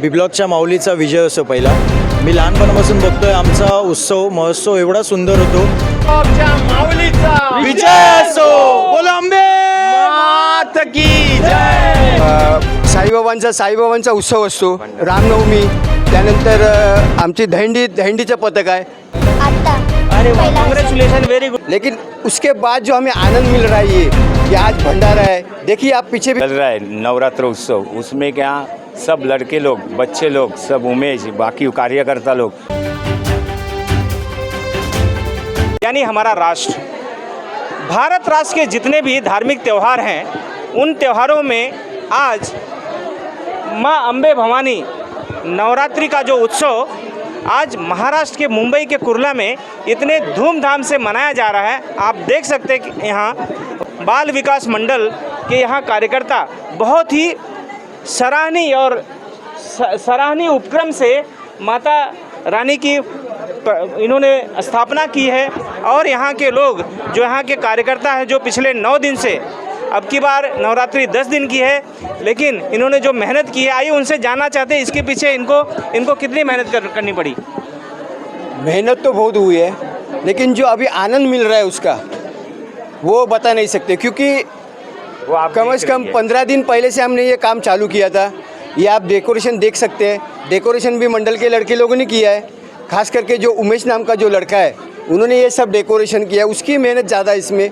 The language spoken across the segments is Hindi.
बिब्लॉकच्या माऊलीचा विजय असो पहिला. मी लहानपणापासून बघतोय आमचा उत्सव महोत्सव एवढा सुंदर होतो. माऊलीचा विजय असो! साईबाबांचा साईबाबांचा उत्सव असतो. रामनवमी त्यानंतर आमची दहंडी दहंडीचं पथक आहे. आता. अरे कांग्रेचुलेशन वेरी गुड लेकिन उसके बाद जो हमें आनंद मिल रहा है ये कि आज भंडारा है। देखिए आप पीछे भी चल रहा है नवरात्र उत्सव। उसमें क्या सब लड़के लोग, बच्चे लोग, सब उमेश, बाकी कार्यकर्ता लोग। यानी हमारा राष्ट्र। भारत राष्ट्र के जितने भी धार्मिक त्यौहार हैं, उन त्यौहारों में आज माँ अम्बे भवानी नवरात्रि का जो उत्सव, आज महाराष्ट्र के मुंबई के कुर्ला में इतने धूमधाम से मनाया जा रहा है। आप देख सकते हैं कि यहाँ बाल विकास मंडल के यहाँ कार्यकर्ता बहुत ही सराहनीय और सराहनीय उपक्रम से माता रानी की इन्होंने स्थापना की है और यहाँ के लोग जो यहाँ के कार्यकर्ता हैं जो पिछले नौ दिन से अब की बार नवरात्रि दस दिन की है लेकिन इन्होंने जो मेहनत की है आइए उनसे जानना चाहते हैं इसके पीछे इनको इनको कितनी मेहनत कर, करनी पड़ी? मेहनत तो बहुत हुई है लेकिन जो अभी आनंद मिल रहा है उसका वो बता नहीं सकते क्योंकि वो आप कम से कम पंद्रह दिन पहले से हमने ये काम चालू किया था। ये आप डेकोरेशन देख सकते हैं। डेकोरेशन भी मंडल के लड़के लोगों ने किया है। खास करके जो उमेश नाम का जो लड़का है उन्होंने ये सब डेकोरेशन किया उसकी मेहनत ज़्यादा इसमें।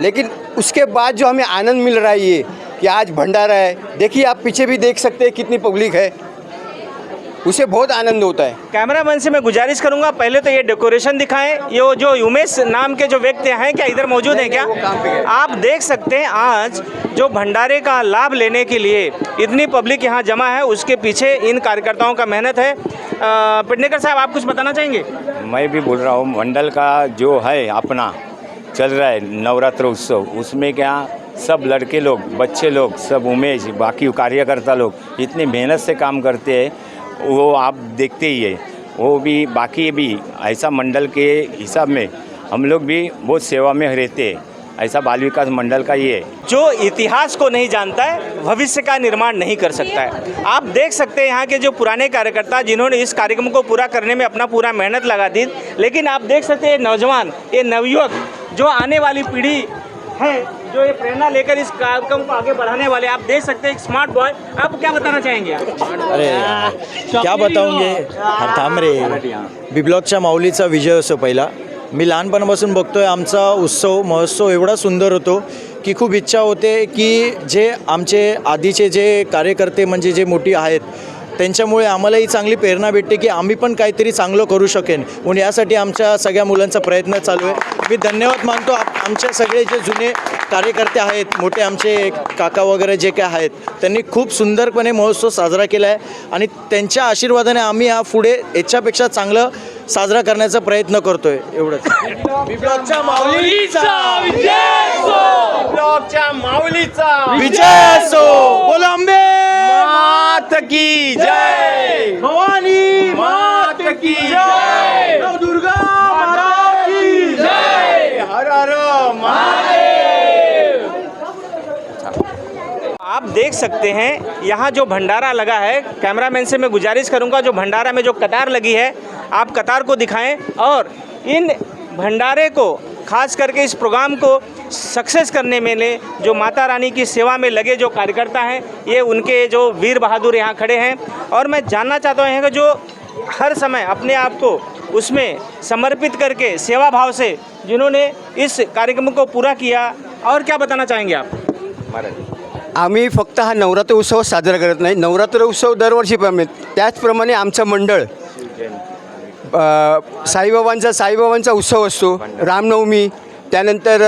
लेकिन उसके बाद जो हमें आनंद मिल रहा है ये कि आज भंडारा है। देखिए आप पीछे भी देख सकते हैं कितनी पब्लिक है। उसे बहुत आनंद होता है। कैमरामैन से मैं गुजारिश करूँगा पहले तो ये डेकोरेशन दिखाएँ। ये जो उमेश नाम के जो व्यक्ति हैं क्या इधर मौजूद हैं क्या। आप देख सकते हैं आज जो भंडारे का लाभ लेने के लिए इतनी पब्लिक यहाँ जमा है उसके पीछे इन कार्यकर्ताओं का मेहनत है। अ, साहब आप कुछ बताना चाहेंगे? मैं भी बोल रहा हूँ मंडल का जो है अपना चल रहा है नवरात्र उत्सव उसमें क्या सब लड़के लोग बच्चे लोग सब उमेश बाकी कार्यकर्ता लोग इतनी मेहनत से काम करते हैं। वो आप देखते ही है। वो भी, बाकी भी, ऐसा मंडल के हिसाब में हम लोग भी बहुत सेवा में रहते हैं। ऐसा बाल विकास मंडल का ये है। जो इतिहास को नहीं जानता है, भविष्य का निर्माण नहीं कर सकता है। आप देख सकते हैं यहाँ के जो पुराने कार्यकर्ता, जिन्होंने इस कार्यक्रम को पूरा करने में अपना पूरा मेहनत लगा दी, लेकिन आप देख सकते हैं नौजवान, ये नवयुवक, जो आने वाली पीढ़ी है जो ये प्रेरणा लेकर इस कार्यक्रम को आगे बढ़ाने वाले आप देख सकते हैं एक स्मार्ट बॉय आप क्या बताना चाहेंगे अरे क्या बताऊंगे? अरे थांब रे। बिब्लॉकच्या माऊलीचा विजय असो पहिला. मी लहानपणापासून बघतोय आमचा उत्सव महोत्सव एवढा सुंदर होतो की खूप इच्छा होते की जे आमचे आधीचे जे कार्यकर्ते म्हणजे जे मोठी आहेत त्यांच्यामुळे आम्हालाही चांगली प्रेरणा भेटते की आम्ही पण काहीतरी चांगलं करू शकेन. म्हणून यासाठी आमच्या सगळ्या मुलांचा प्रयत्न चालू आहे. मी धन्यवाद मानतो. आमचे सगळे जे जुने कार्यकर्ते आहेत मोठे आमचे काका वगैरे जे काय आहेत त्यांनी खूप सुंदरपणे महोत्सव साजरा केला आहे. आणि त्यांच्या आशीर्वादाने आम्ही हा पुढे याच्यापेक्षा चांगलं साजरा करण्याचा प्रयत्न करतोय. एवढंच. माऊलीचा. विजय असो. की जय। भवानी मात की जय। नव दुर्गा माता की जय। हर हर आप देख सकते हैं यहाँ जो भंडारा लगा है कैमरामैन से मैं गुजारिश करूँगा जो भंडारा में जो कतार लगी है आप कतार को दिखाएँ और इन भंडारे को खास करके इस प्रोग्राम को सक्सेस करने में ले जो माता रानी की सेवा में लगे जो कार्यकर्ता हैं ये उनके जो वीर बहादुर यहाँ खड़े हैं। और मैं जानना चाहता हूँ यहाँ का जो हर समय अपने आप को उसमें समर्पित करके सेवा भाव से जिन्होंने इस कार्यक्रम को पूरा किया और क्या बताना चाहेंगे आप? आम्ही फक्त हा नवरात्र उत्सव साजरा करत नाही. नवरात्र उत्सव दरवर्षी प्रमाणे त्याचप्रमाणे आमचं मंडळ अ, साईबाबांचा साईबाबांचा उत्सव असतो रामनवमी त्यानंतर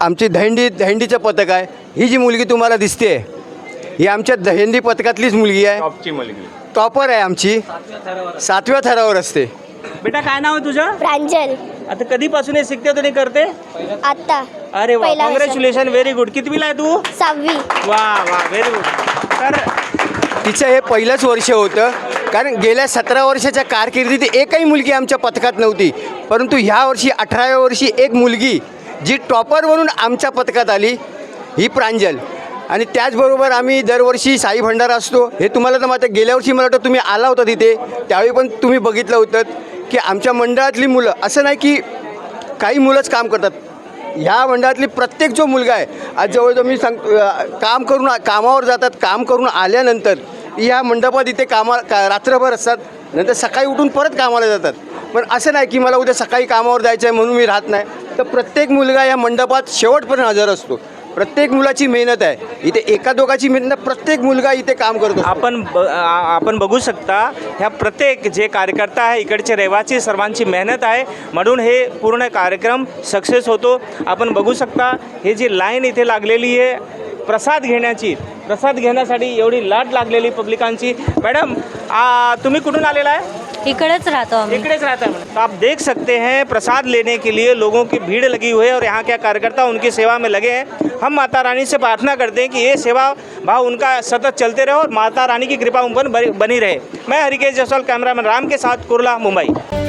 आमची दहंडी दहंडीचं पथक आहे. ही जी मुलगी तुम्हाला दिसते ही आमच्या दहंडी पथकातलीच मुलगी आहे. टॉपची मुलगी. टॉपर आहे आमची. सातव्या थरावर असते. बेटा काय नाव आहे तुझं? प्रांजल. आता कधीपासून हे शिकते तुम्ही करते? आता अरे वा. कॉंग्रॅच्युलेशन व्हेरी गुड कितवीला आहे तू? सहावी. वा वा व्हेरी गुड तर तिचं हे पहिलंच वर्ष होतं. कारण गेल्या सतरा वर्षाच्या कारकिर्दीत एकही मुलगी आमच्या पथकात नव्हती. परंतु ह्या वर्षी अठराव्या वर्षी एक मुलगी जी टॉपर म्हणून आमच्या पथकात आली ही प्रांजल. आणि त्याचबरोबर आम्ही दरवर्षी साई भंडारा असतो. हे तुम्हाला तर मात्र गेल्या वर्षी मला वाटतं तुम्ही आला होता तिथे. त्यावेळी पण तुम्ही बघितलं होतं की आमच्या मंडळातली मुलं असं नाही की काही मुलंच काम करतात. ह्या मंडळातली प्रत्येक जो मुलगा आहे आज जवळजवळ मी सांग काम करून कामावर जातात काम करून आल्यानंतर या मंडपात इथे कामा का रात्रभर असतात. नंतर सकाळी उठून परत कामाला जातात. पण असं नाही की मला उद्या सकाळी कामावर जायचं आहे म्हणून मी राहत नाही. तर प्रत्येक मुलगा या मंडपात शेवटपर्यंत हजर असतो. प्रत्येक मुलाची मेहनत आहे. इथे एका दोघाची मेहनत प्रत्येक मुलगा इथे काम करतो आपण ब आपण बघू शकता ह्या प्रत्येक जे कार्यकर्ता आहे इकडचे रहिवासी सर्वांची मेहनत आहे. म्हणून हे पूर्ण कार्यक्रम सक्सेस होतो. आपण बघू शकता हे जी लाईन इथे लागलेली आहे प्रसाद घेण्याची प्रसाद घेण्यासाठी एवढी लाट लागलेली पब्लिकांची. मॅडम आ, तुम्ही कुठून आलेला आहे? इकडेच राहतो आम्ही. इकड़े से रहता है तो आप देख सकते हैं प्रसाद लेने के लिए लोगों की भीड़ लगी हुई है और यहाँ के कार्यकर्ता उनकी सेवा में लगे हैं। हम माता रानी से प्रार्थना करते हैं कि ये सेवा भाव उनका सतत चलते रहे और माता रानी की कृपा उन पर बनी बनी रहे। मैं हरिकेश जसवाल कैमरामैन राम के साथ कुरला मुंबई।